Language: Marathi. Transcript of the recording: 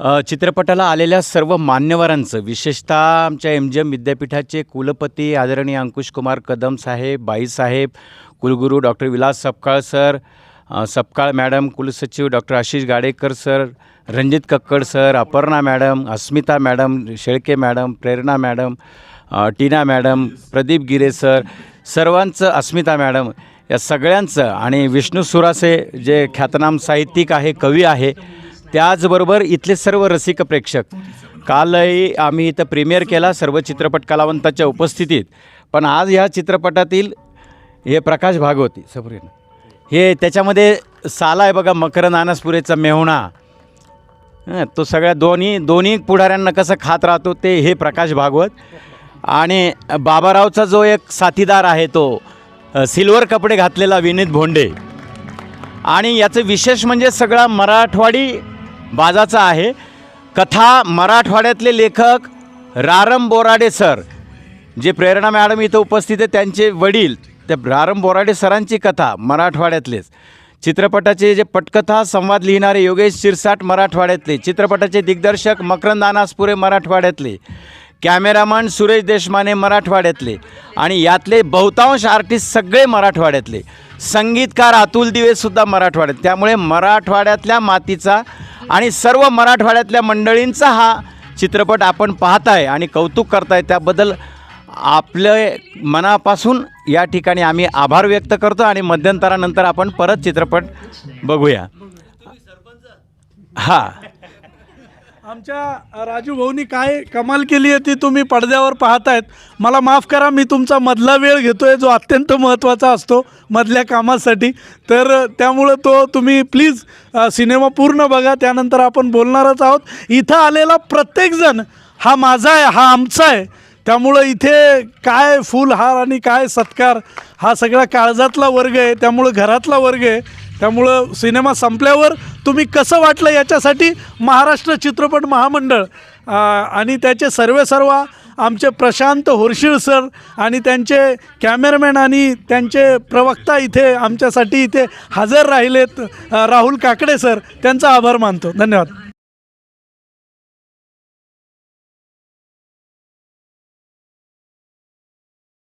चित्रपटाला आलेल्या सर्व मान्यवरांचं विशेषतः आमच्या एम जी एम विद्यापीठाचे कुलपती आदरणीय अंकुश कुमार कदम साहेब बाईसाहेब कुलगुरू doctor Vilas Sapkal sir Sapkal madam कुलसचिव doctor Ashish Gadekar sir Ranjit Kakkad sir Aparna madam Asmita madam Shelke madam Prerana madam Tina madam Pradeep Gire sir सर्वांचं अस्मिता मॅडम या सगळ्यांचं आणि विष्णू सुरासे जे ख्यातनाम साहित्यिक आहे कवी आहे त्याचबरोबर इथले सर्व रसिक प्रेक्षक. कालही आम्ही इथं प्रीमियर केला सर्व चित्रपट कलावंताच्या उपस्थितीत. पण आज ह्या चित्रपटातील हे प्रकाश भागवती समोर हे त्याच्यामध्ये साला आहे बघा मकर नानसपुरेचा मेहुणा. तो सगळ्या दोन्ही दोन्ही पुढाऱ्यांना कसं खात राहतो ते हे प्रकाश भागवत. आणि बाबारावचा जो एक साथीदार आहे तो सिल्वर कपडे घातलेला विनीत भोंडे. आणि याचं विशेष म्हणजे सगळा मराठवाडी बाजाचा आहे. कथा मराठवाड्यातले लेखक रारम बोराडे सर जे प्रेरणा मॅडम इथं उपस्थित आहे त्यांचे वडील त्या रारम बोराडे सरांची कथा मराठवाड्यातलेच. चित्रपटाचे जे पटकथा संवाद लिहिणारे योगेश शिरसाट मराठवाड्यातले. चित्रपटाचे दिग्दर्शक मकरंद अनासपुरे मराठवाड्यातले. कॅमेरामन सुरेश देशमाने मराठवाड्यातले आणि यातले बहुतांश आर्टिस्ट सगळे मराठवाड्यातले. संगीतकार अतुल दिवेसुद्धा मराठवाड्यात. त्यामुळे मराठवाड्यातल्या मातीचा आणि सर्व मराठवाड्यातल्या मंडळींचा हा चित्रपट आपण पाहत आहे आणि कौतुक करताय. त्याबद्दल आपले मनापासून या ठिकाणी आम्ही आभार व्यक्त करतो आणि मध्यंतरानंतर आपण परत चित्रपट बघूया. हां. आमच्या राजू भाऊनी काय कमाल केली आहे ती तुम्ही पडद्यावर पाहतायत. मला माफ करा मी तुमचा मधला वेळ घेतोय जो अत्यंत महत्त्वाचा असतो मधल्या कामासाठी. तर त्यामुळं तो तुम्ही प्लीज सिनेमा पूर्ण बघा त्यानंतर आपण बोलणारच आहोत. इथं आलेला प्रत्येकजण हा माझा आहे हा आमचा आहे. त्यामुळं इथे काय फुलहार आणि काय सत्कार हा सगळा काळजातला वर्ग आहे त्यामुळं घरातला वर्ग आहे. त्यामुळं सिनेमा संपल्यावर तुम्ही कसं वाटलं याच्यासाठी महाराष्ट्र चित्रपट महामंडळ? आणि त्याचे सर्वे सर्व आमचे प्रशांत होरशीळ सर आणि त्यांचे कॅमेरामॅन आणि त्यांचे प्रवक्ता इथे आमच्यासाठी इथे हजर राहिलेत राहुल काकडे सर त्यांचा आभार मानतो. धन्यवाद.